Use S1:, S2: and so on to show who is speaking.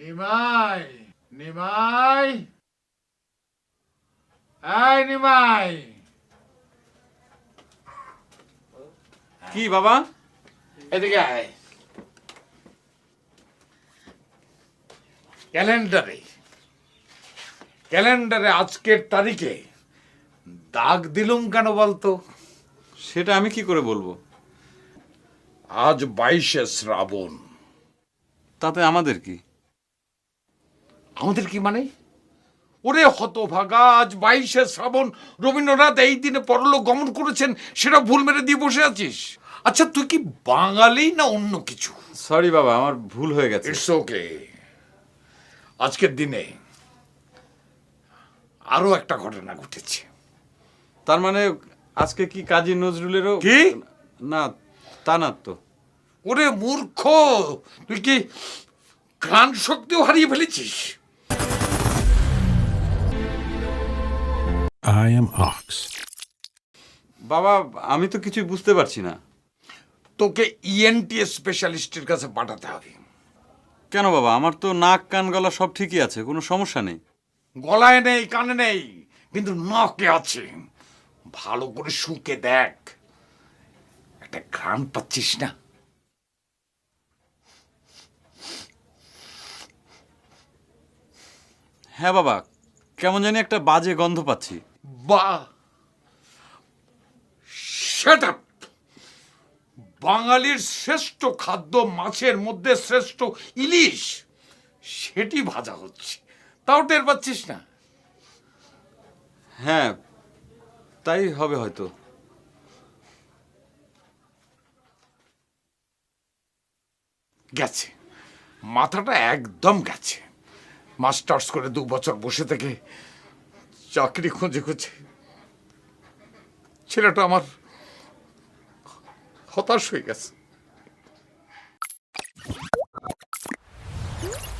S1: নিমাই নিমাই এই নিমাই
S2: কি বাবা?
S1: এদিকে আয়। ক্যালেন্ডারে। ক্যালেন্ডারে আজকের তারিখে দাগ দিলুম কেন বলতো?
S2: সেটা আমি কি করে বলব?
S1: আজ বাইশে শ্রাবণ।
S2: তাতে আমাদের কি?
S1: আমাদের কি মানে? ওরে হতভাগা আজ বাইশে শ্রাবণ রবীন্দ্রনাথ এই দিনে পরলোক গমন করেছেন সেটা ভুল মেরে দিয়ে বসে আছিস। আচ্ছা তুই কি বাঙালি না অন্য কিছু?
S2: সরি বাবা আমার ভুল হয়ে গেছে।
S1: ইটস ওকে আজকের দিনে আরও একটা ঘটনা ঘটেছে।
S2: তার মানে আজকে কি কাজী নজরুলেরও?
S1: কি?
S2: না তা না তো।
S1: ওরে মূর্খ তুই কি ঘ্রাণ শক্তিও হারিয়ে ফেলেছিস?
S3: I am Ox.
S2: বাবা আমি তো কিছুই বুঝতে পারছি না।
S1: তোকে E ইএনটি স্পেশালিস্টের কাছে পাঠাতে হবে।
S2: কেন বাবা? আমার তো নাক কান গলা সব ঠিকই আছে কোনো সমস্যা নেই।
S1: গলায় নেই কানে নেই কিন্তু নকে আছে। ভালো করে শুকে দেখ। একটা ঘ্রাণ পাচ্ছিস না?
S2: হ্যাঁ বাবা কেমন জানি একটা বাজে গন্ধ পাচ্ছি।
S1: বা সেট বাঙালির শ্রেষ্ঠ খাদ্য মাছের মধ্যে শ্রেষ্ঠ ইলিশ। সেটি ভাজা হচ্ছে। তাও টের পাচ্ছিস না?
S2: হ্যাঁ তাই হবে হয়তো।
S1: গেছে। মাথাটা একদম গেছে। মাস্টার্স করে দু বছর বসে থেকে চাকরি খুঁজে খুঁজে। ছেলেটা আমার হতাশ হয়ে গেছে।